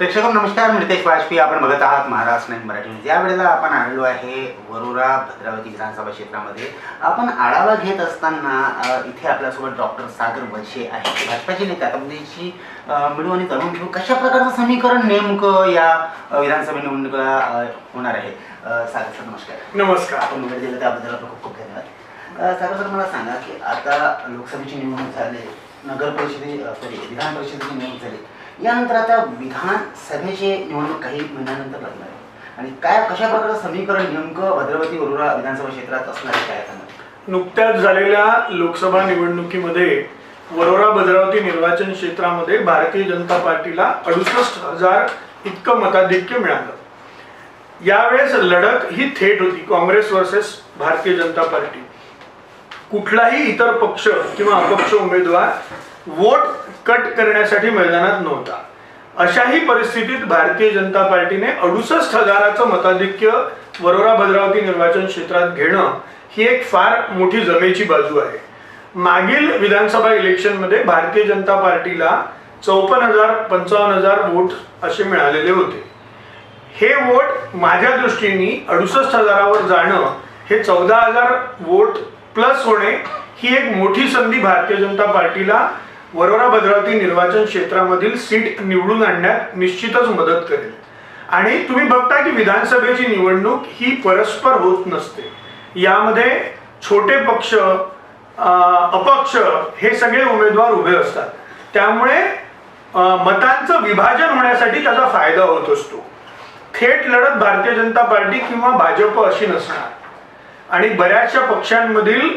प्रेक्षक नमस्कार मी नितेश वाजपेयी. आपण बघत आहात महाराष्ट्र नाईन मराठी न्यूज. या वेळेला आपण आलेलो आहे वरोरा भद्रावती विधानसभा क्षेत्रामध्ये. आपण आढावा घेत असताना इथे आपल्यासोबत डॉक्टर सागर वैशे आहेत. भाजपाचे नेते आता त्यांची मिळून आणि जाणून घेऊ कशा प्रकारचं समीकरण नेमकं या विधानसभा निवडणुका होणार आहे? सागर सर नमस्कार. नमस्कार. आपण वेळ दिला त्याबद्दल आपलं खूप खूप धन्यवाद. सागर सर मला सांगा की आता लोकसभेची निवडणूक झाली नगर परिषदे सॉरी विधान परिषदेची निवडणूक झाली. यानंतर आता विधानसभेची निवडणूक काही महिन्यानंतर लागणार आहे. आणि काय कशा प्रकारचं समीकरण नेमकं भद्रावती वरोरा विधानसभा क्षेत्रात असणार आहे काय नुकत्याच झालेल्या लोकसभा निवडणुकीमध्ये वरोरा भद्रावती निर्वाचन क्षेत्रामध्ये भारतीय जनता पार्टीला अडुसष्ट हजार इतकं मताधिक्य मिळालं. यावेळेस लढत ही थेट होती काँग्रेस वर्सेस भारतीय जनता पार्टी. कुठलाही इतर पक्ष किंवा अपक्ष उमेदवार वोट कट करण्यासाठी मैदानात नव्हता. अशाही परिस्थितीत भारतीय जनता पार्टीने अडुसष्ट हजाराचं मताधिक्य वरोरा भद्रावती निर्वाचन क्षेत्रात घेणं ही एक फार मोठी जमेची बाजू आहे. मागील विधानसभा इलेक्शनमध्ये भारतीय जनता पार्टीला चौपन्न हजार पंचावन्न हजार वोट असे मिळालेले होते. हे वोट माझ्या दृष्टीने अडुसष्ट हजारावर जाणं हे चौदा हजार वोट प्लस होणे ही एक मोठी संधी भारतीय जनता पार्टीला वरोरा भद्रावती निर्वाचन क्षेत्रामधील सीट निवडून आणण्यात निश्चितच मदत करेल. आणि तुम्ही बघता की विधानसभेची निवडणूक ही परस्पर होत नसते. यामध्ये छोटे पक्ष अपक्ष हे सगळे उमेदवार उभे असतात. त्यामुळे मतांचं विभाजन होण्यासाठी त्याचा फायदा होत असतो. थेट लढत भारतीय जनता पार्टी किंवा भाजप अशी नसणार. आणि बऱ्याचशा पक्षांमधील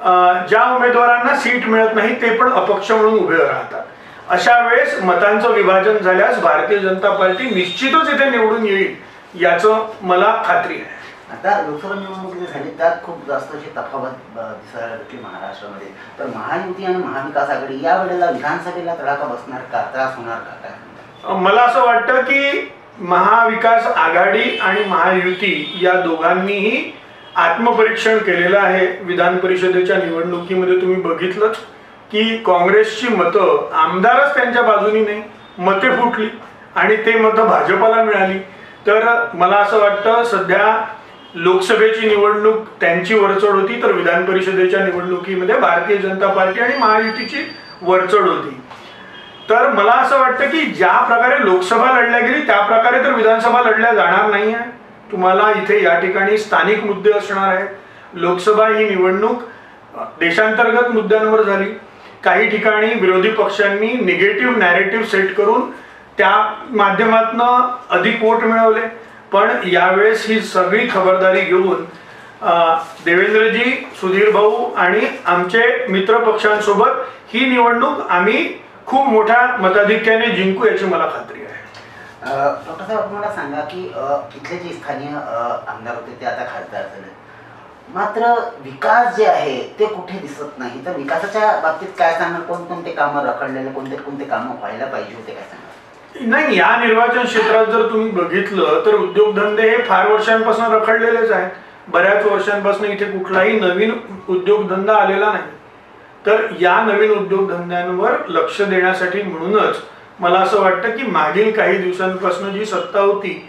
ज्या उमेदवारांना सीट मिळत नाही ते पण अपक्ष म्हणून उभे राहतात. अशा वेळेस मतांचं विभाजन झाल्यास भारतीय जनता पार्टी निश्चितच इथे निवडून येईल याचं मला खात्री आहे. आता लोकसभा निवडणूक जी झाली त्यात खूप जास्त अशी तफावत दिसायला लागली महाराष्ट्रामध्ये. तर महायुती आणि महाविकास आघाडी या वेळेला विधानसभेला तडाखा बसणार का? त्रास होणार का? काय? मला असं वाटतं की महाविकास आघाडी आणि महायुती या दोघांनीही आत्मपरीक्षण केलेलं आहे. विधान परिषदेच्या निवडणुकीमध्ये तुम्ही बघितलंच की काँग्रेसची मतं आमदारच त्यांच्या बाजूनी नाही. मते फुटली आणि ते मतं भाजपाला मिळाली. तर मला असं वाटतं सध्या लोकसभेची निवडणूक त्यांची वरचढ होती तर विधान परिषदेच्या निवडणुकीमध्ये भारतीय जनता पार्टी आणि महायुतीची वरचढ होती. तर मला असं वाटतं की ज्या प्रकारे लोकसभा लढल्या गेली त्या प्रकारे तर विधानसभा लढल्या जाणार नाही आहे तुम्हाला इथे या ठिकाणी स्थानिक मुद्दे असणार आहेत. लोकसभा ही निवडणूक देशांतर्गत मुद्द्यांवर झाली. काही ठिकाणी विरोधी पक्षांनी निगेटिव्ह नॅरेटिव्ह सेट करून त्या माध्यमातनं अधिक वोट मिळवले. पण यावेळेस ही सगळी खबरदारी घेऊन देवेंद्रजी सुधीर भाऊ आणि आमचे मित्र पक्षांसोबत ही निवडणूक आम्ही खूप मोठ्या मताधिक्याने जिंकू याची मला खात्री आहे. डॉक्टर साहेब मला सांगा की इथले जे स्थानीय आमदार होते ते आता खासदार झाले. मात्र विकास जे आहे ते कुठे दिसत नाही. तर विकासाच्या बाबतीत काय सांगणार कोणकोणते कामं रखडलेले कोणते कोणते कामं व्हायला पाहिजे होते काय सांगणार नाही या निर्वाचन क्षेत्रात जर तुम्ही बघितलं तर उद्योगधंदे हे फार वर्षांपासून रखडलेलेच आहेत. बऱ्याच वर्षांपासून इथे कुठलाही नवीन उद्योगधंदा आलेला नाही. तर या नवीन उद्योगधंद्यांवर लक्ष देण्यासाठी म्हणूनच मला असं वाटतं की मागील काही दिवसांपासून जी सत्ता होती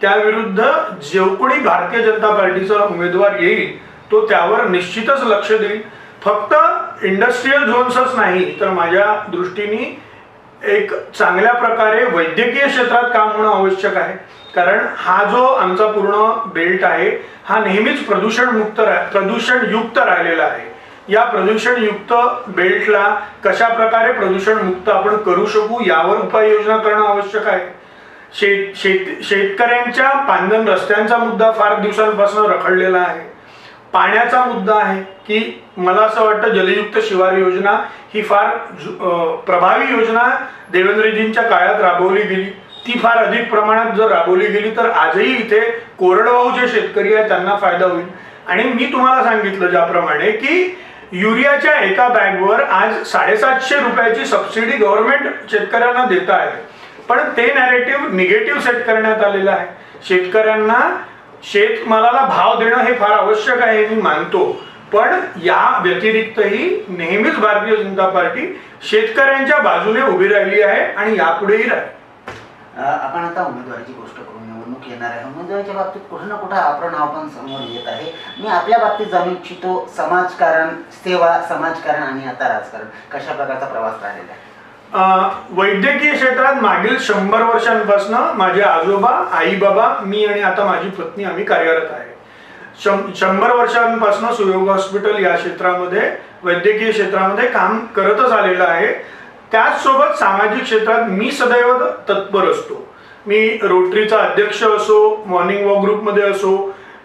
त्याविरुद्ध जे कोणी भारतीय जनता पार्टीचा उमेदवार येईल तो त्यावर निश्चितच लक्ष देईल. फक्त इंडस्ट्रीयल झोन्सच नाही तर माझ्या दृष्टीने एक चांगल्या प्रकारे वैद्यकीय क्षेत्रात काम होणं आवश्यक आहे. कारण हा जो आमचा पूर्ण बेल्ट आहे हा नेहमीच प्रदूषण मुक्त प्रदूषण युक्त राहिलेला आहे. या प्रदूषणयुक्त बेल्टला कशा प्रकारे प्रदूषण मुक्त आपण करू शकू यावर उपाययोजना करणं आवश्यक आहे. शेत शेत शेतकऱ्यांच्या पांदन रस्त्यांचा मुद्दा फार दिवसांपासून रखडलेला आहे. पाण्याचा मुद्दा आहे की मला असं वाटतं जलयुक्त शिवार योजना ही फार प्रभावी योजना देवेंद्रजींच्या काळात राबवली गेली. ती फार अधिक प्रमाणात जर राबवली गेली तर आजही इथे कोरडवाहू जे शेतकरी आहेत त्यांना फायदा होईल. आणि मी तुम्हाला सांगितलं ज्याप्रमाणे की युरियाच्या एका बॅगवर आज साडेसातशे रुपयाची सबसिडी गव्हर्नमेंट शेतकऱ्यांना देत आहे. पण ते नॅरेटिव्ह निगेटिव्ह सेट करण्यात आलेलं आहे. शेतकऱ्यांना शेतमालाला भाव देणं हे फार आवश्यक आहे हे मी मानतो. पण या व्यतिरिक्तही नेहमीच भारतीय जनता पार्टी शेतकऱ्यांच्या बाजूने उभी राहिली आहे आणि यापुढेही राहील. आपण आता उमेदवाराची गोष्ट करून निवडणूक येणार आहे. उमेदवाराच्या बाबतीत कुठं ना कुठं आपलं नाव पण समोर येत आहे. मी आपल्या बाबतीत जाणू इच्छितो समाजकारण सेवा समाजकारण आणि आता राजकारण कशा प्रकारचा प्रवास राहिलेला आहे? वैद्यकीय क्षेत्रात मागील शंभर वर्षांपासून माझे आजोबा आई बाबा मी आणि आता माझी पत्नी आम्ही कार्यरत आहे. शं शंभर वर्षांपासून सुयोग हॉस्पिटल या क्षेत्रामध्ये वैद्यकीय क्षेत्रामध्ये काम करतच आलेलं आहे. त्याचसोबत सामाजिक क्षेत्रात मी सदैव तत्पर असतो. मी रोटरीचा अध्यक्ष असो मॉर्निंग वॉक ग्रुपमध्ये असो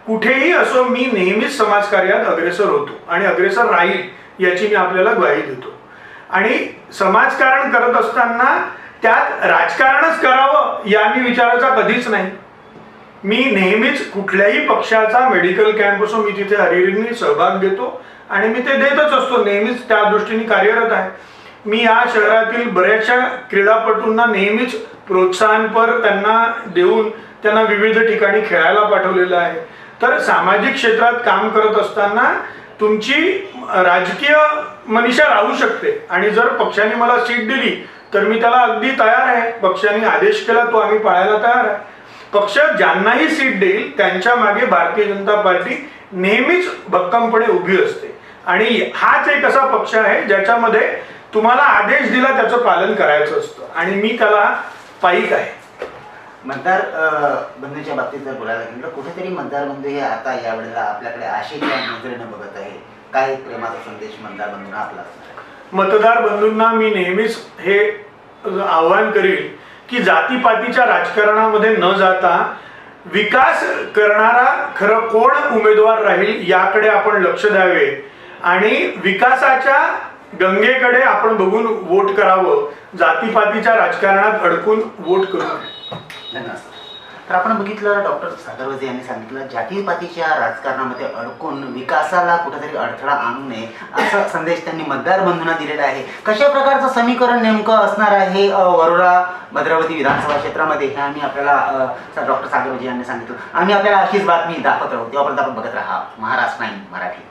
कुठेही असो मी नेहमीच समाजकार्यात अग्रेसर होतो. आणि अग्रेसर राहील याची मी आपल्याला ग्वाही देतो. आणि समाजकारण करत असताना त्यात राजकारणच करावं या मी विचाराचा कधीच नाही. मी नेहमीच कुठल्याही पक्षाचा मेडिकल कॅम्प असो मी तिथे हरिरींनी सहभाग घेतो आणि मी ते देतच असतो. नेहमीच त्या दृष्टीने कार्यरत आहे. मी या शहरातील बऱ्याचशा क्रीडापटूंना नेहमीच प्रोत्साहनपर त्यांना देऊन त्यांना विविध ठिकाणी खेळायला पाठवलेलं आहे. तर सामाजिक क्षेत्रात काम करत असताना तुमची राजकीय मनीषा राहू शकते. आणि जर पक्षाने मला सीट दिली तर मी त्याला अगदी तयार आहे. पक्षाने आदेश केला तो आम्ही पाळायला तयार आहे. पक्ष ज्यांनाही सीट देईल त्यांच्या मागे भारतीय जनता पार्टी नेहमीच भक्कमपणे उभी असते. आणि हाच एक असा पक्ष आहे ज्याच्यामध्ये तुम्हाला आदेश दिला त्याचं पालन करायचं असतं. आणि मी त्याला पाईक आहे. मतदार अ, बंधूच्या बाबतीत जर बोलायला गेलं तर कुठेतरी मतदार बंधू हे आता यावेळेला आपल्याकडे आशेच्या नजरेनं बघत आहे. काय प्रेमाचा संदेश मतदार बंधूंना आपला? मतदार बंधूंना मी नेहमीच हे आव्हान करील की जातीपातीच्या राजकारणामध्ये न जाता विकास करणारा खरं कोण उमेदवार राहील याकडे आपण लक्ष द्यावे. आणि विकासाच्या गंगेकडे आपण बघून वोट करावं जातीपातीच्या राजकारणात अडकून वोट करू. नये तर आपण बघितलं डॉक्टर सागरवजे यांनी सांगितलं जातीपातीच्या राजकारणामध्ये अडकून विकासाला कुठेतरी अडथळा आणू नये असा संदेश त्यांनी मतदार बंधूंना दिलेला आहे. कशा प्रकारचं समीकरण नेमकं असणार आहे वरोडा वरोरा भद्रावती विधानसभा क्षेत्रामध्ये हे आम्ही आपल्याला डॉक्टर सागरवजे यांनी सांगितलं. आम्ही आपल्याला अशीच बातमी दाखवत राहू. तेव्हापर्यंत आपण बघत राहा महाराष्ट्र नाही मराठी.